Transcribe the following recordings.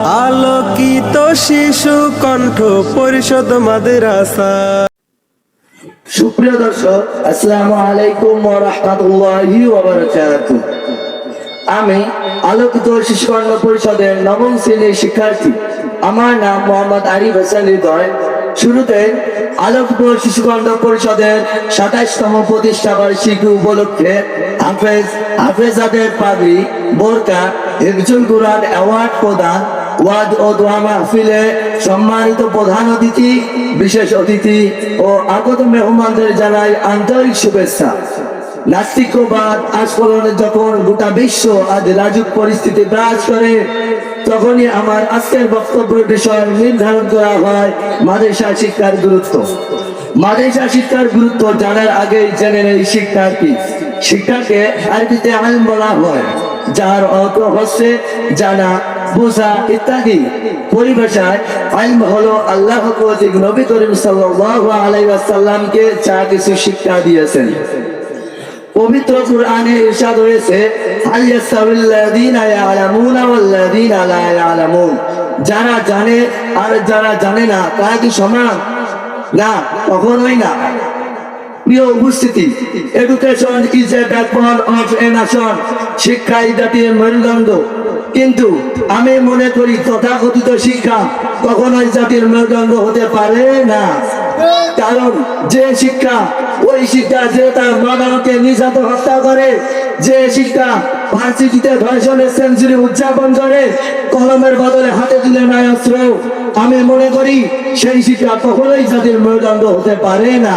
আলোকিত শিশু কণ্ঠ পরিষদ মাদ্রাসা। সুপ্রিয় দর্শক, আসসালামু আলাইকুম ওয়া রাহমাতুল্লাহি ওয়া বারাকাতুহু। আমি আলোকিত শিশুকর্ণ পরিষদের নবম শ্রেণির শিক্ষার্থী। আমার নাম মোহাম্মদ আরিফ হাসান হৃদয়। শুরুতে আলোকিত শিশুকর্ণ পরিষদের সাতাইশতম প্রতিষ্ঠা বার্ষিকী উপলক্ষে হাফেজ, হাফেজাদের পাগড়ি, বোরকা, হিফজুল কুরআন অ্যাওয়ার্ড প্রদান ওয়াজ ও দোয়া মাহফিলে সম্মানিত প্রধান অতিথি, বিশেষ অতিথি ও আগত মেহমানদের জানাই আন্তরিক শুভেচ্ছা। নাস্তিকবাদ আস্ফলনে যখন গোটা বিশ্ব আজ রাজুক পরিস্থিতি বিরাজ করে, তখনই আমার আজকের বক্তব্যের বিষয় নির্ধারণ করা হয় মাদেশা শিক্ষার গুরুত্ব। মাদ্রাসা শিক্ষার গুরুত্ব জানার আগেই জেনে নেই শিক্ষার কি। শিক্ষাকে আরবিতে আইন বলা হয়। যার অর্থ হচ্ছে জানা, বোঝা ইত্যাদি। পরিভাষায় আইন হলো আল্লাহ কর্তৃক নবী করিম সাল্লাল্লাহু আলাইহি ওয়াসাল্লামকে যা কিছু শিক্ষা দিয়েছেন। পবিত্র কুরআনে ইরশাদ হয়েছে যারা জানে আর যারা জানে না, তারা কি সমান? না, কখনোই না। কিন্তু আমি মনে করি তথাকথিত শিক্ষা কখনোই জাতির মেরুদণ্ড হতে পারে না। কারণ যে শিক্ষা, ওই শিক্ষা যে তার নিজাত হত্যা করে, যে শিক্ষা ভার্সিটিতে সেঞ্চুরি উদযাপন করে, কলমের বদলে হাতে তুলে নেয় অস্ত্র, আমি মনে করি সেই শিক্ষা কখনোই জাতির মেরুদণ্ড হতে পারে না।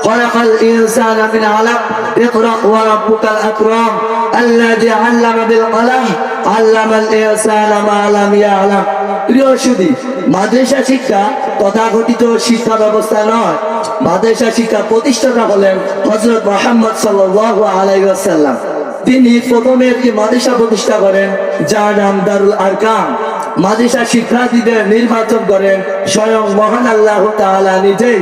خلق خلق الإنسان من علق اقرأ وربك الأكرم الذي علم بالقلم علم الإنسان ما لم يعلم প্রিয় সুদী মাদ্রাসা শিক্ষা তথাকথিত শিক্ষা ব্যবস্থা নয় মাদ্রাসা শিক্ষা প্রতিষ্ঠাতা হলেন হজরত মোহাম্মদ সাল্লাল্লাহু আলাইহি ওয়াসাল্লাম তিনি প্রথমে একটি মাদ্রাসা প্রতিষ্ঠা করেন যার নাম দারুল আরকাম মাদ্রাসা শিক্ষার্থীদের নির্বাচন করেন স্বয়ং মহান আল্লাহ তাআলা নিজেই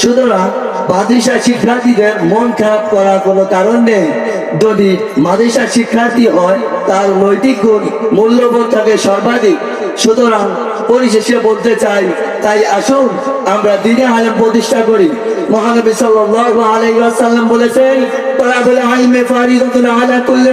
সুতরাং মাদ্রাসা শিক্ষার্থীদের মন খারাপ করার কোনো কারণ নেই। যদি মাদ্রাসা শিক্ষার্থী হয়, তার নৈতিক গুণ, মূল্যবোধ থাকে সর্বাধিক। সুতরাং পরিশেষে বলতে চাই, তাই আসুন আমরা দিনে আলেম প্রতিষ্ঠা করি। মহানবী বলেছেন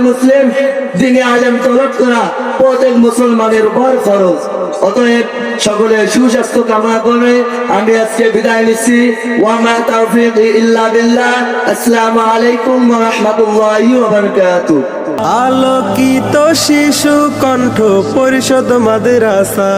মুসলিম। দিনে আলেম তলব করা প্রত্যেক মুসলমানের উপর ফরজ। অতএব সকলে সুস্বাস্থ্য কামনা করে আমি আজকে বিদায় নিচ্ছি। ওয়ামা তাওফিক ইল্লা বিল্লাহ। আসসালামু আলাইকুম ওয়া রাহমাতুল্লাহি ওয়া আলোকিত শিশু কণ্ঠ পরিষদ মাদ্রাসা।